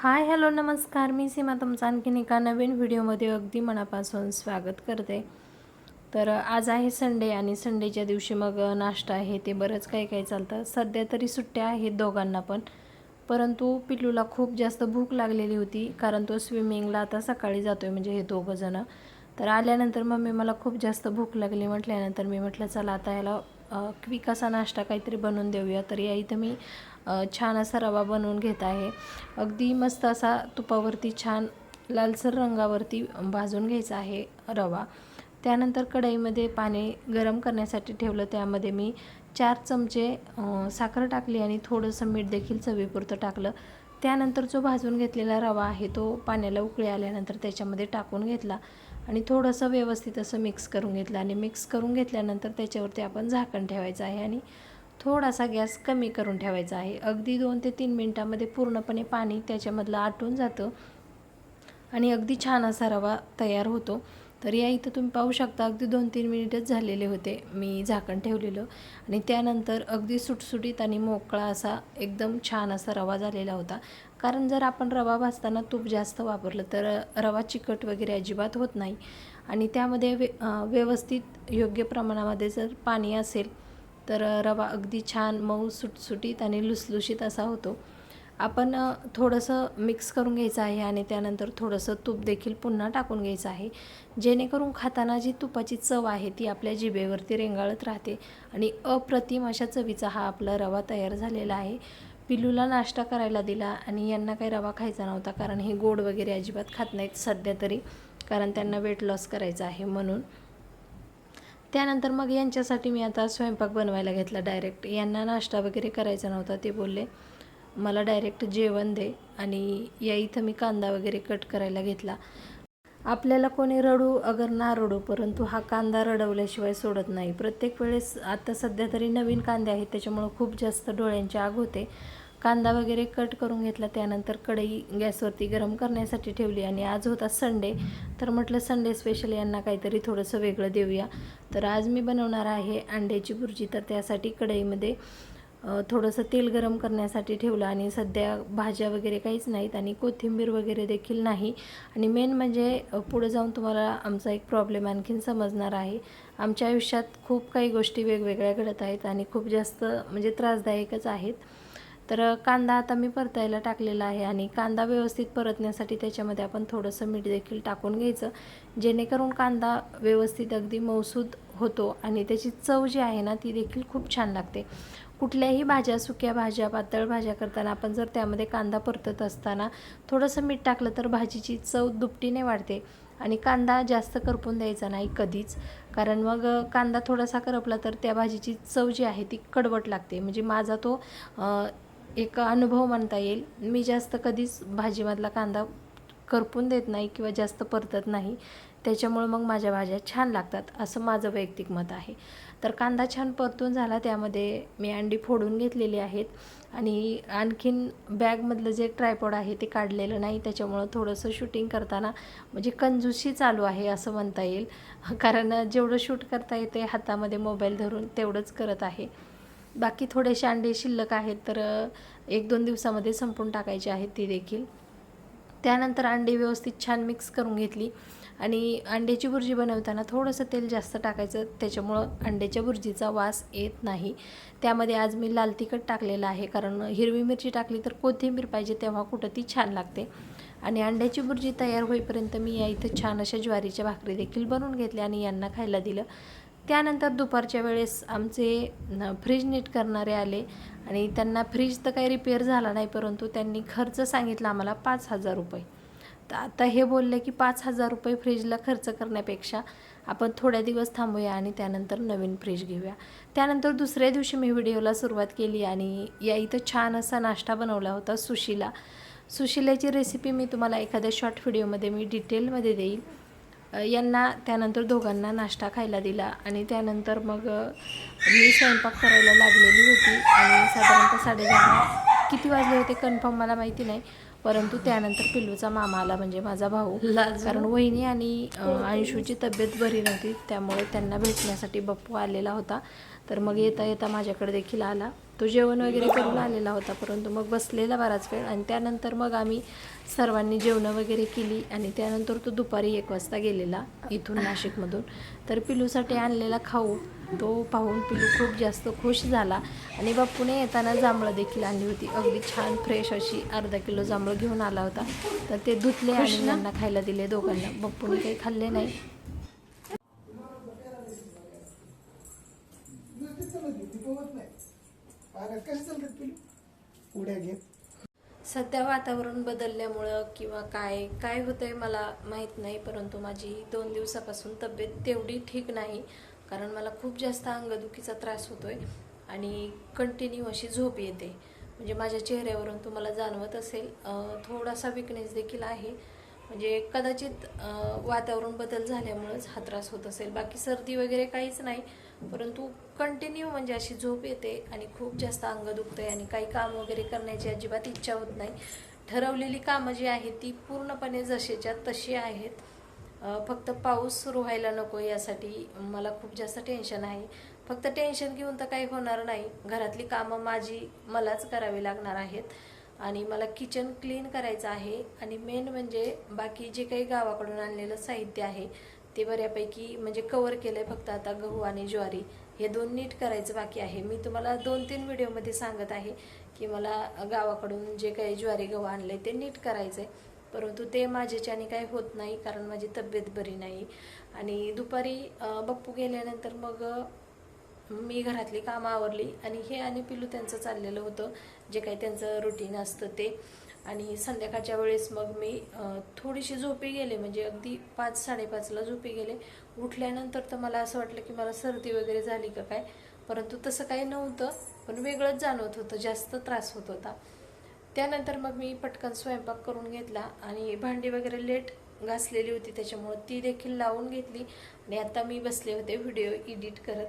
Hi hello नमस्कार. मी सीमा तुमचं आणखीन एका नवीन व्हिडिओमध्ये अगदी मनापासून स्वागत करते. तर आज आहे संडे आणि संडेच्या दिवशी मग नाश्ता आहे ते बरंच काही काही चालतं. सध्या तरी सुट्ट्या आहेत दोघांना पण. परंतु पिल्लूला खूप जास्त भूक लागलेली होती कारण तो स्विमिंगला आता सकाळी जातो आहे म्हणजे हे दोघंजणं तर आल्यानंतर मम्मी मला खूप जास्त भूक लागली. म्हटल्यानंतर मी म्हटलं चला आता याला क्विक असा नाश्ता काहीतरी बनवून देऊया. तर या इथं मी छान असा रवा बनवून घेत आहे. अगदी मस्त असा तुपावरती छान लालसर रंगावरती भाजून घ्यायचा आहे रवा. त्यानंतर कढईमध्ये पाणी गरम करण्यासाठी ठेवलं. त्यामध्ये मी चार चमचे साखर टाकली आणि थोडंसं मीठ देखील चवीपुरतं टाकलं. त्यानंतर जो भाजून घेतलेला रवा आहे तो पाण्याला उकळी आल्यानंतर त्याच्यामध्ये टाकून घेतला आणि थोडंसं व्यवस्थित असं मिक्स करून घेतलं. आणि मिक्स करून घेतल्यानंतर त्याच्यावरती आपण झाकण ठेवायचं आहे आणि थोडासा गॅस कमी करून ठेवायचा आहे. अगदी दोन ते तीन मिनटामध्ये पूर्णपणे पाणी त्याच्यामधलं आटून जातं आणि अगदी छान असा रवा तयार होतो. तर या इथं तुम्ही पाहू शकता अगदी दोन तीन मिनिटच झालेले होते मी झाकण ठेवलेलं. आणि त्यानंतर अगदी सुटसुटीत आणि मोकळा असा एकदम छान असा रवा झालेला होता. कारण जर आपण रवा भाजताना तूप जास्त वापरलं तर रवा चिकट वगैरे अजिबात होत नाही. आणि त्यामध्ये वे व्यवस्थित योग्य प्रमाणामध्ये जर पाणी असेल तर रवा अगदी छान मऊ सुटसुटीत आणि लुसलुशीत असा होतो. आपण थोडंसं मिक्स करून घ्यायचं आहे आणि त्यानंतर थोडंसं तूप देखील पुन्हा टाकून घ्यायचं आहे. जेणेकरून खाताना जी तुपाची चव आहे ती आपल्या जिभेवरती रेंगाळत राहते आणि अप्रतिम अशा चवीचा हा आपला रवा तयार झालेला आहे. पिलूला नाश्ता करायला दिला आणि यांना काही रवा खायचा नव्हता कारण हे गोड वगैरे अजिबात खात नाहीत सध्या तरी कारण त्यांना वेट लॉस करायचं आहे म्हणून. त्यानंतर मग यांच्यासाठी मी आता स्वयंपाक बनवायला घेतला डायरेक्ट यांना नाश्ता वगैरे करायचा नव्हता ते बोलले मला डायरेक्ट जेवण दे आणि या इथं मी कांदा वगैरे कट करायला घेतला. आपल्याला कोणी रडू अगर ना रडू परंतु हा कांदा रडवल्याशिवाय सोडत नाही. प्रत्येक वेळेस आता सध्या तरी नवीन कांदे आहेत त्याच्यामुळं खूप जास्त डोळ्यांची आग होते. कांदा वगैरे कट करून घेतला त्यानंतर कढई गॅसवरती गरम करण्यासाठी ठेवली आणि आज होता संडे. तर म्हटलं संडे स्पेशल यांना काहीतरी थोडंसं वेगळं देऊया. तर आज मी बनवणार आहे अंड्याची भुर्जी. तर त्यासाठी कढईमध्ये थोडंसं तेल गरम करण्यासाठी ठेवलं आणि सध्या भाज्या वगैरे काहीच नाहीत आणि कोथिंबीर वगैरे देखील नाही. आणि मेन म्हणजे पुढं पुढे जाऊन तुम्हाला आमचा एक प्रॉब्लेम आणखीन समजणार आहे. आमच्या आयुष्यात खूप काही गोष्टी वेगवेगळ्या घडत आहेत आणि खूप जास्त म्हणजे त्रासदायकच आहेत. तर कांदा आता मी परतायला टाकलेला आहे आणि कांदा व्यवस्थित परतण्यासाठी त्याच्यामध्ये आपण थोडंसं मीठ देखील टाकून घ्यायचं. जेणेकरून कांदा व्यवस्थित अगदी मौसूद होतो आणि त्याची चव जी आहे ना ती देखील खूप छान लागते. कुठल्याही भाज्या सुक्या भाज्या पातळ भाज्या करताना आपण जर त्यामध्ये कांदा परतत असताना थोडंसं मीठ टाकलं तर भाजीची चव दुपटीने वाढते आणि कांदा जास्त करपून द्यायचा नाही कधीच. कारण मग कांदा थोडासा करपला तर त्या भाजीची चव जी आहे ती कडवट लागते. म्हणजे माझा तो एक अनुभव म्हणता येईल. मी जास्त कधीच भाजीमधला कांदा करपून देत नाही किंवा जास्त परतत नाही. त्याच्यामुळं मग माझ्या भाज्या छान लागतात असं माझं वैयक्तिक मत आहे. तर कांदा छान परतून झाला त्यामध्ये मी अंडी फोडून घेतलेली आहेत. आणि आणखीन बॅगमधलं जे ट्रायपॉड आहे ते काढलेलं नाही त्याच्यामुळं थोडंसं शूटिंग करताना म्हणजे कंजूशी चालू आहे असं म्हणता येईल. कारण जेवढं शूट करता येते हातामध्ये मोबाईल धरून तेवढंच करत आहे. बाकी थोडेसे अंडे शिल्लक आहेत तर एक दोन दिवसामध्ये संपून टाकायचे आहेत ती देखील. त्यानंतर अंडी व्यवस्थित छान मिक्स करून घेतली आणि अंड्याची भुर्जी बनवताना थोडंसं तेल जास्त टाकायचं त्याच्यामुळं अंड्याच्या भुर्जीचा वास येत नाही. त्यामध्ये आज मी लाल तिखट टाकलेलं आहे कारण हिरवी मिरची टाकली तर कोथिंबीर पाहिजे तेव्हा कुठं ती छान लागते. आणि अंड्याची भुर्जी तयार होईपर्यंत मी या इथं छान अशा ज्वारीच्या भाकरी देखील बनवून घेतल्या आणि यांना खायला दिलं. त्यानंतर दुपारच्या वेळेस आमचे फ्रीज नीट करणारे आले. आणि त्यांना फ्रीज तर काही रिपेअर झाला नाही परंतु त्यांनी खर्च सांगितला आम्हाला पाच हजार रुपये. तर आता हे बोलले की पाच हजार रुपये फ्रीजला खर्च करण्यापेक्षा आपण थोड्या दिवस थांबूया आणि त्यानंतर नवीन फ्रीज घेऊया. त्यानंतर दुसऱ्या दिवशी मी व्हिडिओला सुरुवात केली आणि या इथं छान असा नाश्ता बनवला होता सुशीला. सुशिलाची रेसिपी मी तुम्हाला एखाद्या शॉर्ट व्हिडिओमध्ये मी डिटेलमध्ये देईल. यांना त्यानंतर दोघांना नाश्ता खायला दिला आणि त्यानंतर मग मी स्वयंपाक करायला लागलेली होती आणि साधारणतः साडेदहा किती वाजले होते कन्फर्म मला माहिती नाही. परंतु त्यानंतर पिल्लूचा मामा आला म्हणजे माझा भाऊ. कारण वहिनी आणि अंशूची तब्येत बरी नव्हती त्यामुळे त्यांना भेटण्यासाठी बप्पू आलेला होता. तर मग येता येता माझ्याकडे देखील आला. तो जेवण वगैरे करून आलेला होता परंतु मग बसलेला बराच वेळ आणि त्यानंतर मग आम्ही सर्वांनी जेवणं वगैरे केली आणि त्यानंतर तो दुपारी एक वाजता गेलेला इथून नाशिकमधून. तर पिलूसाठी आणलेला खाऊ तो पाहून पिलू खूप जास्त खुश झाला. आणि बाप्पूने येताना जांभळं देखील आणली होती. अगदी छान फ्रेश अशी अर्धा किलो जांभळं घेऊन आला होता. तर ते धुतले आणि त्यांना खायला दिले दोघांना. बाप्पूने काही खाल्ले नाही. उड्या घेत सध्या वातावरण बदलल्यामुळं किंवा काय काय होतंय मला माहीत नाही परंतु माझी दोन दिवसापासून तब्येत तेवढी ठीक नाही. कारण मला खूप जास्त अंगदुखीचा त्रास होतोय आणि कंटिन्यू अशी झोप येते. म्हणजे माझ्या चेहऱ्यावरून तुम्हाला जाणवत असेल थोडासा विकनेस देखील आहे. म्हणजे कदाचित वातावरण बदल झाल्यामुळेच हा त्रास होत असेल. बाकी सर्दी वगैरे काहीच नाही परंतु कंटिन्यू म्हणजे अशी झोप येते आणि खूप जास्त अंग दुखतंय आणि काही काम वगैरे करण्याची अजिबात इच्छा होत नाही. ठरवलेली कामं जी आहेत ती पूर्णपणे जशीच्या तशी आहेत. फक्त पाऊस सुरू व्हायला नको यासाठी मला खूप जास्त टेन्शन आहे. फक्त टेन्शन घेऊन तर काही होणार नाही. घरातली कामं माझी मलाच करावी लागणार आहेत. आणि मला किचन क्लीन करायचं आहे. आणि मेन म्हणजे बाकी जे काही गावाकडून आणलेलं साहित्य आहे ते बऱ्यापैकी म्हणजे कवर केलंय फक्त आता गहू आणि ज्वारी. हे दोन नीट करायचं बाकी आहे. मी तुम्हाला दोन तीन व्हिडिओमध्ये सांगत आहे की मला गावाकडून जे काही ज्वारी गहू आणले ते नीट करायचं आहे परंतु ते माझ्याच्याने काही होत नाही कारण माझी तब्येत बरी नाही. आणि दुपारी बप्पू गेल्यानंतर मग मी घरातली कामं आवरली आणि हे आणि पिलू त्यांचं चाललेलं होतं जे काही त्यांचं रुटीन असतं ते. आणि संध्याकाळच्या वेळेस मग मी थोडीशी झोपी गेले म्हणजे अगदी पाच साडेपाचला झोपी गेले. उठल्यानंतर तर मला असं वाटलं की मला सर्दी वगैरे झाली का काय? परंतु तसं काही नव्हतं पण वेगळंच जाणवत होतं जास्त त्रास होत होता. त्यानंतर मग मी पटकन स्वयंपाक करून घेतला आणि भांडी वगैरे लेट घासलेली होती त्याच्यामुळं ती देखील लावून घेतली. आणि आता मी बसले होते व्हिडिओ एडिट करत.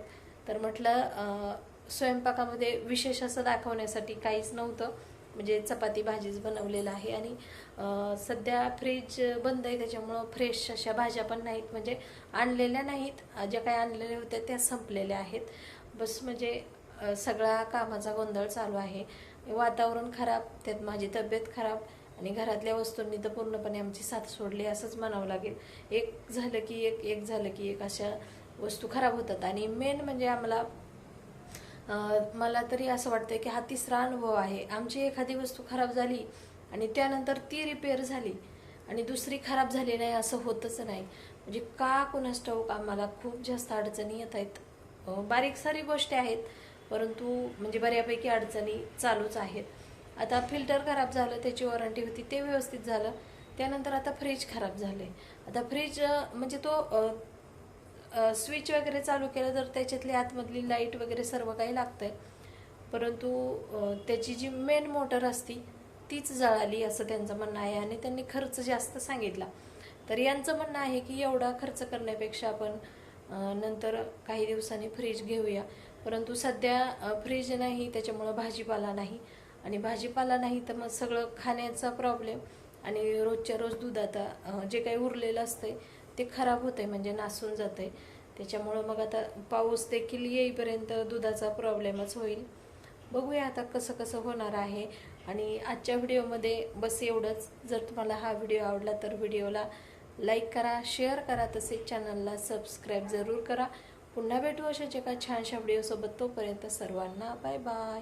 तर म्हटलं स्वयंपाकामध्ये विशेष असं दाखवण्यासाठी काहीच नव्हतं. म्हणजे चपाती भाजीच बनवलेलं आहे आणि सध्या फ्रीज बंद आहे त्याच्यामुळं फ्रेश अशा भाज्या पण नाहीत. म्हणजे आणलेल्या नाहीत. ज्या काही आणलेल्या होत्या त्या संपलेल्या आहेत. बस म्हणजे सगळा कामाचा गोंधळ चालू आहे. वातावरण खराब त्यात माझी तब्येत खराब आणि घरातल्या वस्तूंनी तर पूर्णपणे आमची साथ सोडली असंच म्हणावं लागेल. एक झालं की एक एक झालं की एक अशा वस्तू खराब होतात. आणि मेन म्हणजे आम्हाला मला तरी असं वाटतं की हा तिसरा अनुभव आहे. आमची एखादी वस्तू खराब झाली आणि त्यानंतर ती रिपेअर झाली आणि दुसरी खराब झाली नाही असं होतच नाही. म्हणजे का कुणास ठाऊक आम्हाला खूप जास्त अडचणी येत आहेत. बारीक सारी गोष्टी आहेत परंतु म्हणजे बऱ्यापैकी अडचणी चालूच आहेत. आता फिल्टर खराब झालं त्याची वॉरंटी होती ते व्यवस्थित झालं. त्यानंतर आता फ्रीज खराब झाले आता फ्रीज म्हणजे तो स्विच वगैरे चालू केलं तर त्याच्यातली आतमधली लाइट वगैरे सर्व काही लागतं आहे परंतु त्याची जी मेन मोटर असती तीच जळाली असं त्यांचं म्हणणं आहे आणि त्यांनी खर्च जास्त सांगितला. तर यांचं म्हणणं आहे की एवढा खर्च करण्यापेक्षा आपण नंतर काही दिवसांनी फ्रीज घेऊया. परंतु सध्या फ्रीज नाही त्याच्यामुळं भाजीपाला नाही. आणि भाजीपाला नाही तर मग सगळं खाण्याचा प्रॉब्लेम आणि रोजच्या रोज दूध आता जे काही उरलेलं असतंय ते खराब होतंय म्हणजे नासून जातंय. त्याच्यामुळं मग आता पाऊस देखील येईपर्यंत दुधाचा प्रॉब्लेमच होईल. बघूया आता कसं कसं होणार आहे. आणि आजच्या व्हिडिओमध्ये बस एवढंच. जर तुम्हाला हा व्हिडिओ आवडला तर व्हिडिओला लाईक करा शेअर करा तसेच चॅनलला सबस्क्राईब जरूर करा. पुन्हा भेटू अशाच एका छानशा व्हिडिओसोबत तोपर्यंत सर्वांना बाय बाय